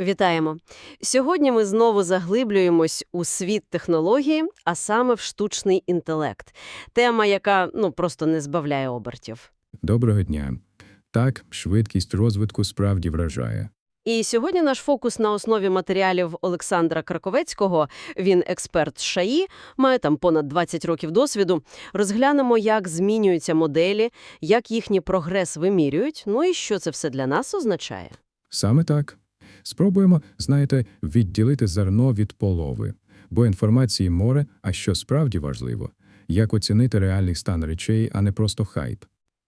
Вітаємо! Сьогодні ми знову заглиблюємось у світ технології, а саме в штучний інтелект. Тема, яка ну просто не збавляє обертів. Доброго дня. Так, швидкість розвитку справді вражає. І сьогодні наш фокус на основі матеріалів Олександра Краковецького, він експерт ШАІ, має там понад 20 років досвіду. Розглянемо, як змінюються моделі, як їхній прогрес вимірюють, ну і що це все для нас означає. Саме так. Спробуємо, знаєте, відділити зерно від полови. Бо інформації море, а що справді важливо, як оцінити реальний стан речей, а не просто хайп.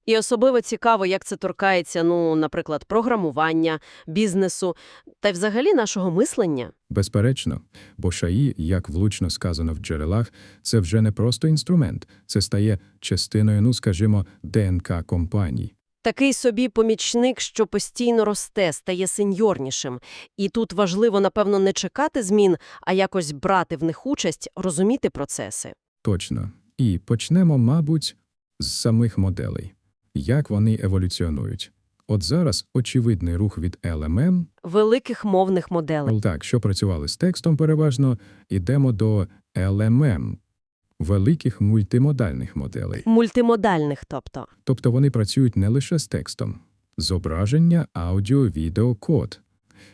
І особливо цікаво, як це торкається, ну, наприклад, програмування, бізнесу та й взагалі нашого мислення. Безперечно, бо шаї, як влучно сказано в джерелах, це вже не просто інструмент, це стає частиною, ну скажімо, ДНК компаній. Такий собі помічник, що постійно росте, стає сеньорнішим. І тут важливо, напевно, не чекати змін, а якось брати в них участь, розуміти процеси. Точно. І почнемо, мабуть, з самих моделей. Як вони еволюціонують. От зараз очевидний рух від LMM, Великих мовних моделей. так, що працювали з текстом переважно, ідемо до LMM – великих мультимодальних моделей. Мультимодальних, тобто. Тобто вони працюють не лише з текстом. Зображення, аудіо, відео, код.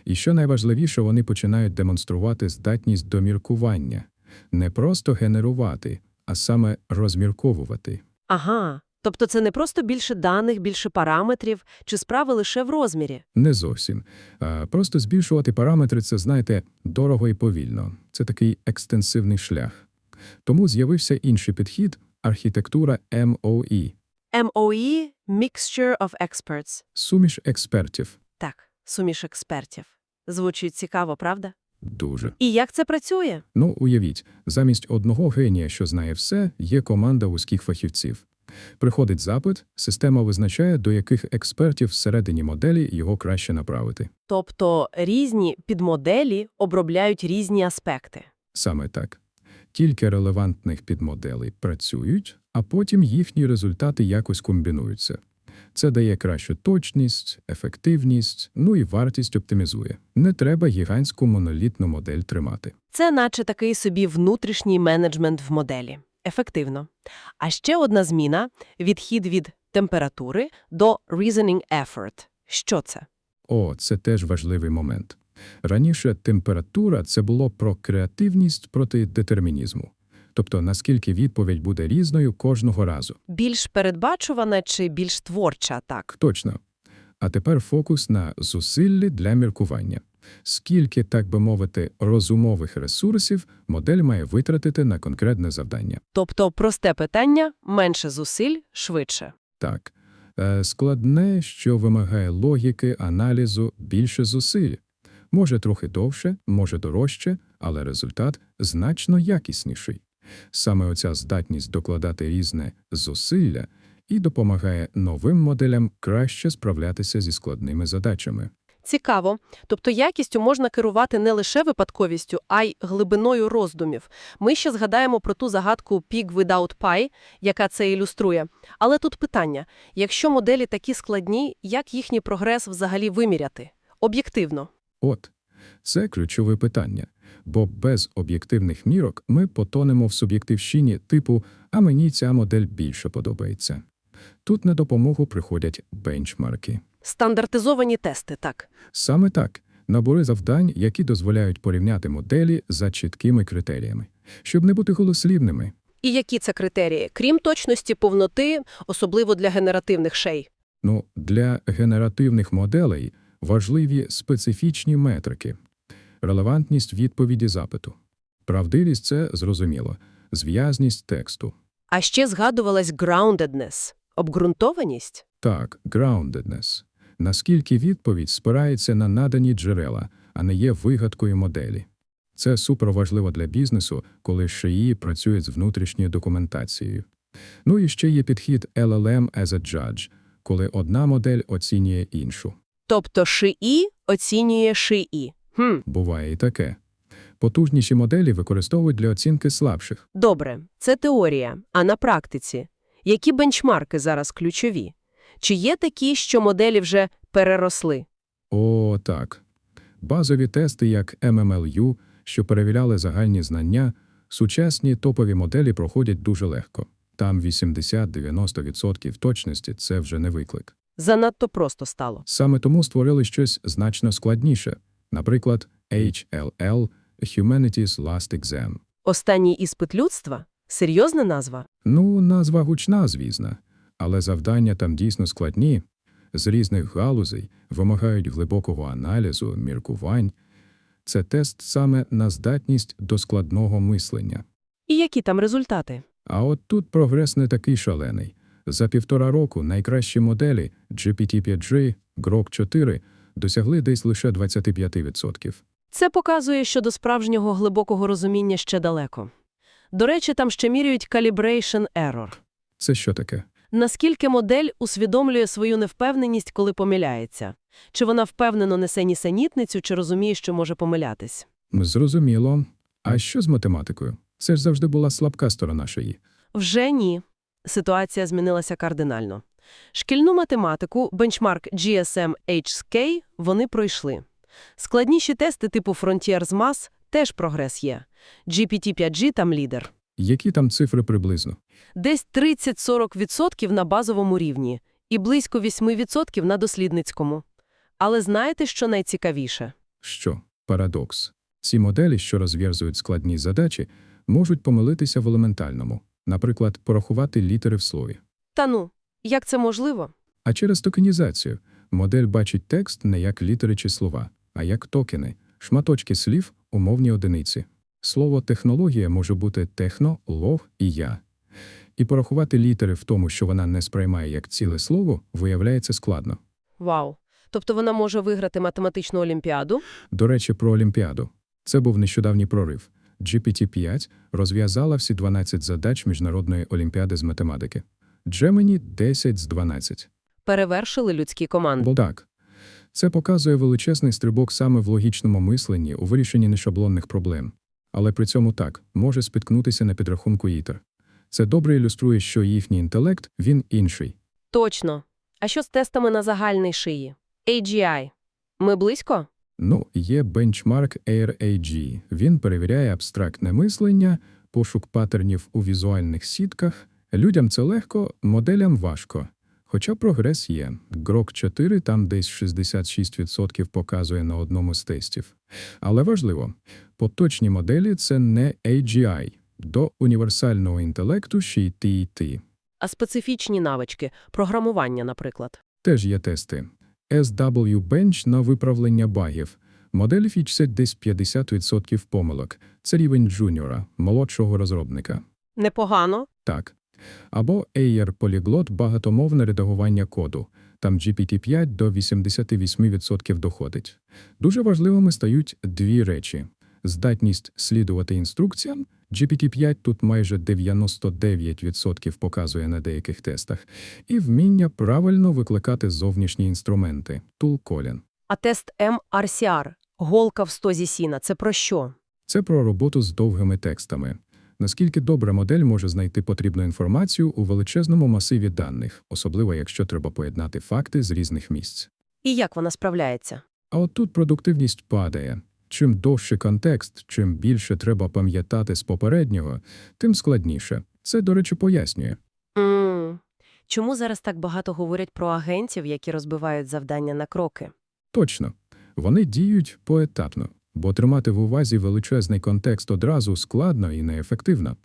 І що найважливіше, вони починають демонструвати здатність до міркування. Не просто генерувати, а саме розмірковувати. Ага. Тобто це не просто більше даних, більше параметрів, чи справи лише в розмірі. Не зовсім. Просто збільшувати параметри – це, знаєте, дорого і повільно. Це такий екстенсивний шлях. Тому з'явився інший підхід – архітектура MOE MOE – Mixture of Experts. – суміш експертів. Так, суміш експертів. Звучить цікаво, правда? Дуже. І як це працює? Ну, уявіть, замість одного генія, що знає все, є команда вузьких фахівців. Приходить запит, система визначає, до яких експертів всередині моделі його краще направити. Тобто різні підмоделі обробляють різні аспекти. Саме так. Кілька релевантних підмоделей працюють, а потім їхні результати якось комбінуються. Це дає кращу точність, ефективність, ну і вартість оптимізує. Не треба гігантську монолітну модель тримати. Це наче такий собі внутрішній менеджмент в моделі. Ефективно. А ще одна зміна – відхід від температури до reasoning effort. Що це? О, це теж важливий момент. Раніше температура – це було про креативність проти детермінізму. Тобто, наскільки відповідь буде різною кожного разу. Більш передбачувана чи більш творча, так? Точно. А тепер фокус на зусиллі для міркування. Скільки, так би мовити, розумових ресурсів модель має витратити на конкретне завдання. Тобто просте питання – менше зусиль, швидше. Так. Е, Складне, що вимагає логіки, аналізу, більше зусиль. Може трохи довше, може дорожче, але результат значно якісніший. Саме оця здатність докладати різне зусилля і допомагає новим моделям краще справлятися зі складними задачами. Цікаво. Тобто якістю можна керувати не лише випадковістю, а й глибиною роздумів. Ми ще згадаємо про ту загадку Pig without pie, яка це ілюструє. Але тут питання. Якщо моделі такі складні, як їхній прогрес взагалі виміряти? Об'єктивно. От, це ключове питання, бо без об'єктивних мірок ми потонемо в суб'єктивщині типу «а мені ця модель більше подобається». Тут на допомогу приходять бенчмарки. Стандартизовані тести, так. Саме так, набори завдань, які дозволяють порівняти моделі за чіткими критеріями, щоб не бути голослівними. І які це критерії? Крім точності, повноти, особливо для генеративних шей. Ну, для генеративних моделей важливі специфічні метрики. Релевантність відповіді запиту. Правдивість – це, зрозуміло, зв'язність тексту. А ще згадувалась groundedness – обґрунтованість. Так, groundedness. Наскільки відповідь спирається на надані джерела, а не є вигадкою моделі. Це суперважливо для бізнесу, коли шиї працюють з внутрішньою документацією. Ну і ще є підхід LLM as a judge, коли одна модель оцінює іншу. Тобто шиї оцінює шиї. Хм, Буває і таке. Потужніші моделі використовують для оцінки слабших. добре, це теорія. А на практиці? Які бенчмарки зараз ключові? Чи є такі, що моделі вже переросли? О, так. Базові тести, як MMLU, що перевіряли загальні знання, сучасні топові моделі проходять дуже легко. Там 80-90% точності – це вже не виклик. Занадто просто стало. Саме тому створили щось значно складніше, наприклад, HLL – Humanities Last Exam. Останній іспит людства? Серйозна назва? Ну, назва гучна, звісно, але завдання там дійсно складні, з різних галузей, вимагають глибокого аналізу, міркувань. Це тест саме на здатність до складного мислення. І які там результати? А от тут прогрес не такий шалений. За півтора року найкращі моделі GPT-5G, Grok 4 досягли десь лише 25%. Це показує, що до справжнього глибокого розуміння ще далеко. До речі, там ще міряють calibration error. Це що таке? Наскільки модель усвідомлює свою невпевненість, коли помиляється? Чи вона впевнено несе нісенітницю, чи розуміє, що може помилятись? Зрозуміло. А що з математикою? Це ж завжди була слабка сторона шиї. Вже ні. Ситуація змінилася кардинально. Шкільну математику, бенчмарк GSM-HSK вони пройшли. Складніші тести типу Frontiers Math теж прогрес є. GPT-5G там лідер. Які там цифри приблизно? Десь 30-40% на базовому рівні і близько 8% на дослідницькому. Але знаєте, що найцікавіше? Що? Парадокс. Ці моделі, що розв'язують складні задачі, можуть помилитися в елементальному, наприклад, порахувати літери в слові. Та ну, як це можливо? А через токенізацію модель бачить текст не як літери чи слова, а як токени, шматочки слів, умовні одиниці. Слово технологія може бути техно, лог і я. І порахувати літери в тому, що вона не сприймає як ціле слово, виявляється складно. Вау. Тобто вона може виграти математичну олімпіаду? До речі, про Олімпіаду. Це був нещодавній прорив. GPT-5 розв'язала всі 12 задач Міжнародної олімпіади з математики. Gemini – 10 з 12. Перевершили людські команди. Бо так. Це показує величезний стрибок саме в логічному мисленні у вирішенні нешаблонних проблем. Але при цьому так, може спіткнутися на підрахунку ІТЕР. Це добре ілюструє, що їхній інтелект, він інший. Точно. А що з тестами на загальний шиї? AGI. Ми близько? Ну, є бенчмарк AirAG. Він перевіряє абстрактне мислення, пошук паттернів у візуальних сітках. Людям це легко, моделям важко. Хоча прогрес є. Grok 4 там десь 66% показує на одному з тестів. Але важливо, поточні моделі – це не AGI. До універсального інтелекту ще йти йти. А специфічні навички, програмування, наприклад. Теж є тести. SW Bench на виправлення багів. Модель фічсить десь 50% помилок. Це рівень джуніора, молодшого розробника. Непогано. Так. Або AR Polyglot – багатомовне редагування коду. Там GPT-5 до 88% доходить. Дуже важливими стають дві речі. Здатність слідувати інструкціям. GPT-5 тут майже 99% показує на деяких тестах. І вміння правильно викликати зовнішні інструменти. Tool Calling. А тест MRCR – голка в стозі сіна – це про що? Це про роботу з довгими текстами. Наскільки добре модель може знайти потрібну інформацію у величезному масиві даних, особливо якщо треба поєднати факти з різних місць. І як вона справляється? А от тут продуктивність падає. Чим довше контекст, чим більше треба пам'ятати з попереднього, тим складніше. Це, до речі, пояснює. м Чому зараз так багато говорять про агентів, які розбивають завдання на кроки? Точно. Вони діють поетапно, бо тримати в увазі величезний контекст одразу складно і неефективно.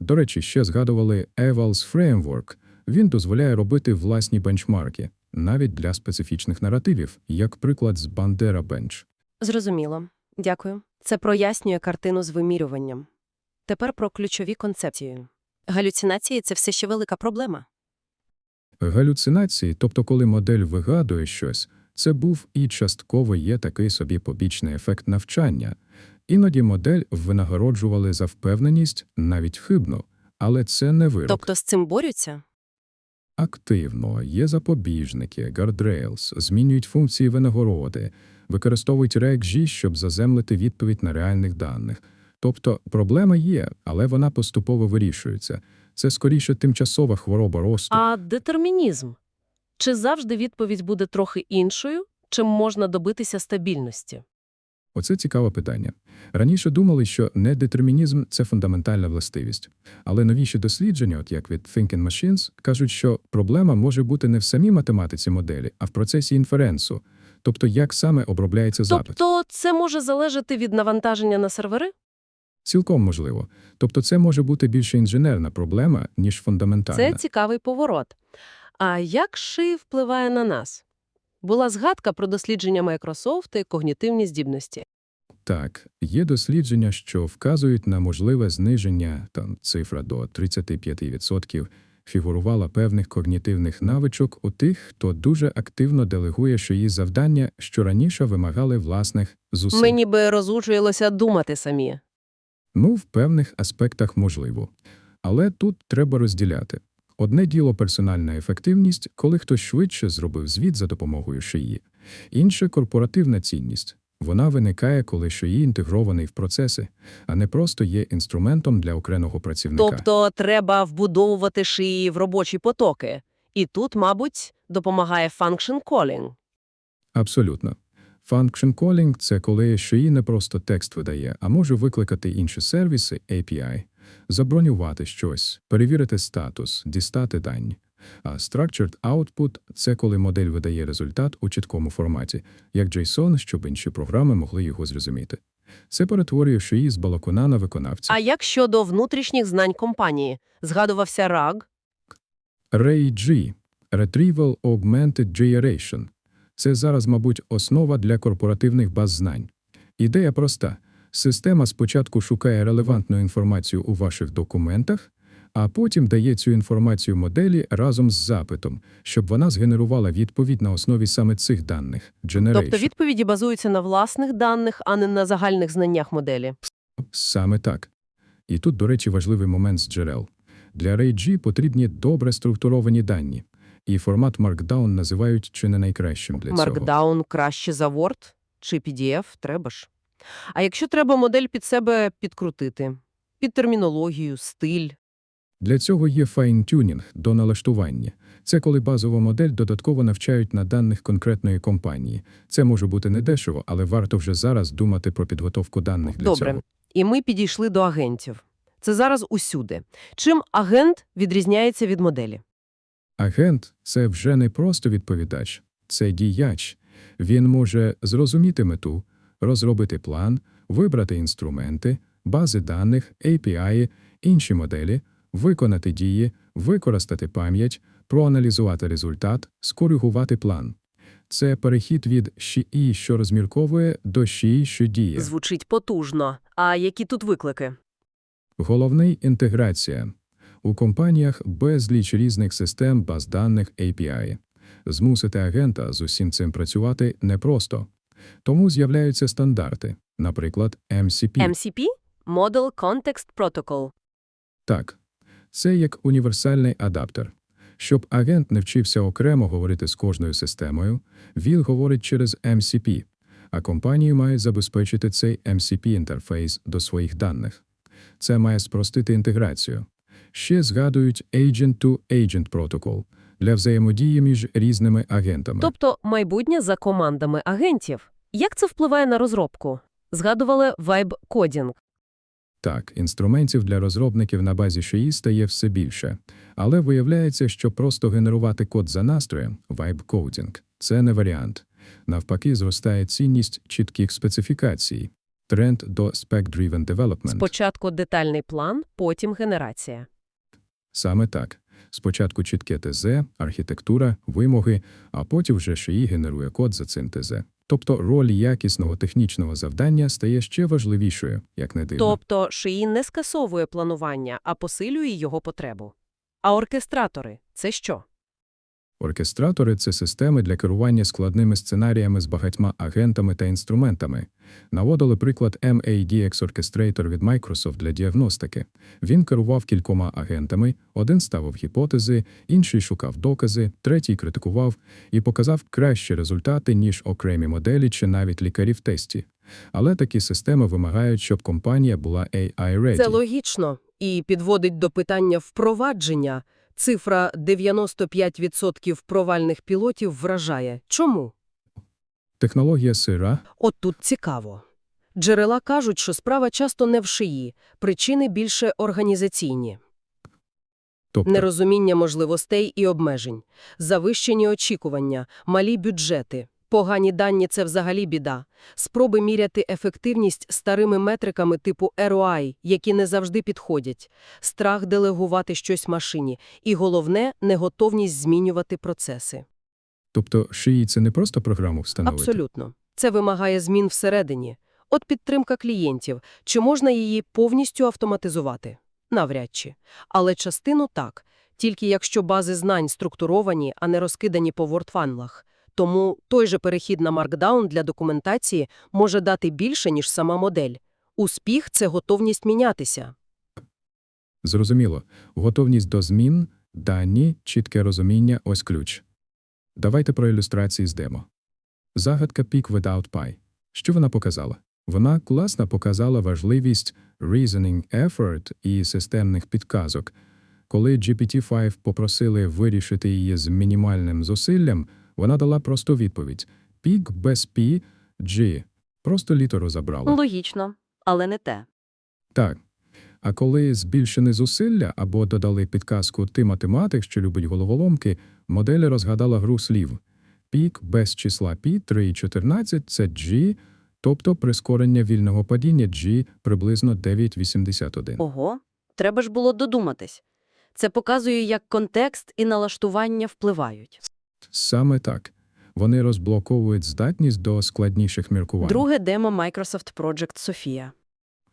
До речі, ще згадували Evals Framework. Він дозволяє робити власні бенчмарки, навіть для специфічних наративів, як приклад з Bandera Bench. Зрозуміло. Дякую. Це прояснює картину з вимірюванням. Тепер про ключові концепції. Галюцинації – це все ще велика проблема. Галюцинації, тобто коли модель вигадує щось, це був і частково є такий собі побічний ефект навчання. Іноді модель винагороджували за впевненість навіть хибно, але це не вирок. Тобто з цим борються? Активно є запобіжники, guardrails, змінюють функції винагороди, використовують RegG, щоб заземлити відповідь на реальних даних. Тобто проблема є, але вона поступово вирішується. Це скоріше тимчасова хвороба росту. А детермінізм? Чи завжди відповідь буде трохи іншою, чим можна добитися стабільності? Оце цікаве питання. Раніше думали, що недетермінізм – це фундаментальна властивість. Але новіші дослідження, от як від Thinking Machines, кажуть, що проблема може бути не в самій математиці моделі, а в процесі інференсу, тобто як саме обробляється запит. Тобто це може залежати від навантаження на сервери? Цілком можливо. Тобто це може бути більше інженерна проблема, ніж фундаментальна. Це цікавий поворот. А як ши впливає на нас? Була згадка про дослідження Microsoft і когнітивні здібності. Так, є дослідження, що вказують на можливе зниження, там цифра до 35% фігурувала певних когнітивних навичок у тих, хто дуже активно делегує свої завдання, що раніше вимагали власних зусиль. Мені би розучуєлося думати самі. Ну, в певних аспектах можливо. Але тут треба розділяти. Одне діло персональна ефективність, коли хтось швидше зробив звіт за допомогою шиї. Інше корпоративна цінність. Вона виникає, коли шиї інтегрований в процеси, а не просто є інструментом для окремого працівника. Тобто треба вбудовувати шиї в робочі потоки. І тут, мабуть, допомагає function calling. Абсолютно. Function calling – це коли шиї не просто текст видає, а може викликати інші сервіси API, забронювати щось, перевірити статус, дістати дані. А structured output – це коли модель видає результат у чіткому форматі, як JSON, щоб інші програми могли його зрозуміти. Це перетворює шиї з балакуна на виконавця. А як щодо внутрішніх знань компанії? Згадувався RAG. RAG – Retrieval Augmented Generation. Це зараз, мабуть, основа для корпоративних баз знань. Ідея проста. Система спочатку шукає релевантну інформацію у ваших документах, а потім дає цю інформацію моделі разом з запитом, щоб вона згенерувала відповідь на основі саме цих даних. Generation. Тобто відповіді базуються на власних даних, а не на загальних знаннях моделі. Саме так. І тут, до речі, важливий момент з джерел. Для RAG потрібні добре структуровані дані, і формат Markdown називають чи не найкращим для цього. Markdown краще за Word чи PDF, треба ж. А якщо треба модель під себе підкрутити? Під термінологію, стиль. Для цього є файн-тюнінг до налаштування. Це коли базову модель додатково навчають на даних конкретної компанії. Це може бути недешево, але варто вже зараз думати про підготовку даних для Добре. цього. І ми підійшли до агентів. Це зараз усюди. Чим агент відрізняється від моделі? Агент – це вже не просто відповідач, це діяч. Він може зрозуміти мету, розробити план, вибрати інструменти, бази даних, API, інші моделі, виконати дії, використати пам'ять, проаналізувати результат, скоригувати план. Це перехід від «щі», що розмірковує, до «щі», що діє. Звучить потужно. А які тут виклики? Головний – інтеграція. У компаніях безліч різних систем баз даних API. Змусити агента з усім цим працювати непросто. Тому з'являються стандарти, наприклад, MCP. MCP – Model Context Protocol. Так, це як універсальний адаптер. Щоб агент не вчився окремо говорити з кожною системою, він говорить через MCP, а компанії мають забезпечити цей MCP-інтерфейс до своїх даних. Це має спростити інтеграцію. Ще згадують Agent-to-Agent Protocol для взаємодії між різними агентами. Тобто майбутнє за командами агентів. Як це впливає на розробку? Згадували Coding. Так, інструментів для розробників на базі шиї стає все більше. Але виявляється, що просто генерувати код за настроєм – vibe-coding – це не варіант. Навпаки, зростає цінність чітких специфікацій. Тренд до spec-driven development. Спочатку детальний план, потім генерація. Саме так. Спочатку чітке ТЗ, архітектура, вимоги, а потім вже шиї генерує код за цим ТЗ. Тобто роль якісного технічного завдання стає ще важливішою, як не дивно. Тобто шиї не скасовує планування, а посилює його потребу. А оркестратори – це що? Оркестратори – це системи для керування складними сценаріями з багатьма агентами та інструментами. Наводили приклад MADX Orchestrator від Microsoft для діагностики. Він керував кількома агентами, один ставив гіпотези, інший шукав докази, третій критикував і показав кращі результати, ніж окремі моделі чи навіть лікарі в тесті. Але такі системи вимагають, щоб компанія була AI-ready. Це логічно і підводить до питання впровадження. Цифра 95% провальних пілотів вражає. Чому? Технологія сира От тут цікаво. Джерела кажуть, що справа часто не в шиї, причини більше організаційні. Тобто, Нерозуміння можливостей і обмежень, завищені очікування, малі бюджети, погані дані – це взагалі біда. Спроби міряти ефективність старими метриками типу ROI, які не завжди підходять, страх делегувати щось машині і, головне, неготовність змінювати процеси. тобто шиї – це не просто програму встановити? Абсолютно. Це вимагає змін всередині. От підтримка клієнтів. Чи можна її повністю автоматизувати? Навряд чи. Але частину так. Тільки якщо бази знань структуровані, а не розкидані по вордфанлах. Тому той же перехід на Markdown для документації може дати більше, ніж сама модель. Успіх – це готовність мінятися. Зрозуміло. Готовність до змін, дані, чітке розуміння – ось ключ. Давайте про ілюстрації з демо. Загадка Peak Without Pi. Що вона показала? Вона класно показала важливість reasoning effort і системних підказок. Коли GPT-5 попросили вирішити її з мінімальним зусиллям, вона дала просту відповідь – Peak без P – G. Просто літеру забрала. Логічно, але не те. Так. А коли збільшені зусилля або додали підказку «ти математик, що любить головоломки», модель розгадала гру слів. Пік без числа пі 3,14 – це G, тобто прискорення вільного падіння G приблизно 9,81. Ого, треба ж було додуматись. Це показує, як контекст і налаштування впливають. Саме так. Вони розблоковують здатність до складніших міркувань. Друге демо Microsoft Project Sophia.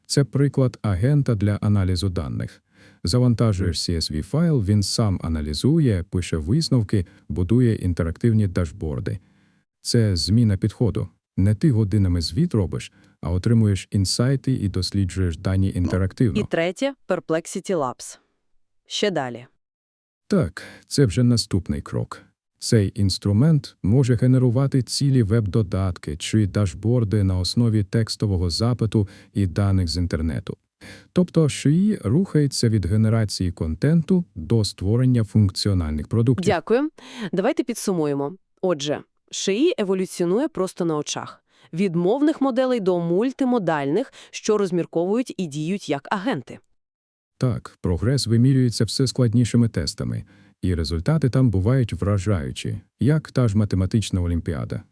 Це приклад агента для аналізу даних. Завантажуєш CSV-файл, він сам аналізує, пише висновки, будує інтерактивні дашборди. Це зміна підходу. Не ти годинами звіт робиш, а отримуєш інсайти і досліджуєш дані інтерактивно. І третє Perplexity Labs. Ще далі. Так, це вже наступний крок. Цей інструмент може генерувати цілі веб-додатки чи дашборди на основі текстового запиту і даних з інтернету. Тобто шиї рухається від генерації контенту до створення функціональних продуктів. Дякую. Давайте підсумуємо. Отже, шиї еволюціонує просто на очах. Від мовних моделей до мультимодальних, що розмірковують і діють як агенти. Так, прогрес вимірюється все складнішими тестами, і результати там бувають вражаючі, як та ж математична олімпіада.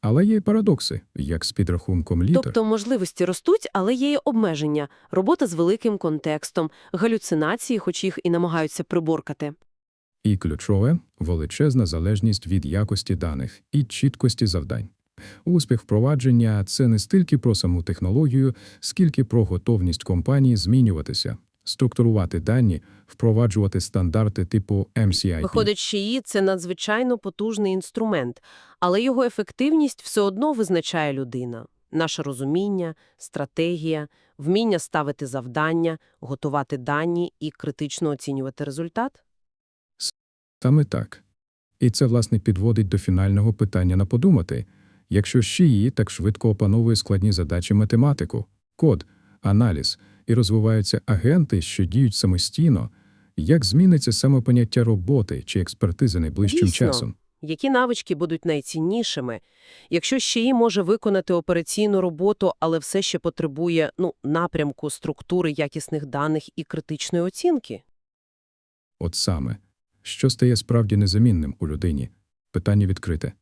Але є й парадокси, як з підрахунком літер. Тобто можливості ростуть, але є й обмеження. Робота з великим контекстом, галюцинації, хоч їх і намагаються приборкати. І ключове – величезна залежність від якості даних і чіткості завдань. Успіх впровадження – це не стільки про саму технологію, скільки про готовність компанії змінюватися, структурувати дані, впроваджувати стандарти типу MCIP. Виходить, ШІІ – це надзвичайно потужний інструмент, але його ефективність все одно визначає людина. Наше розуміння, стратегія, вміння ставити завдання, готувати дані і критично оцінювати результат. Саме так. І це, власне, підводить до фінального питання на подумати. Якщо ШІІ так швидко опановує складні задачі математику, код, аналіз і розвиваються агенти, що діють самостійно, як зміниться саме поняття роботи чи експертизи найближчим Дійсно. часом? Які навички будуть найціннішими? Якщо ШІІ може виконати операційну роботу, але все ще потребує ну, напрямку, структури якісних даних і критичної оцінки? От саме. Що стає справді незамінним у людині? Питання відкрите.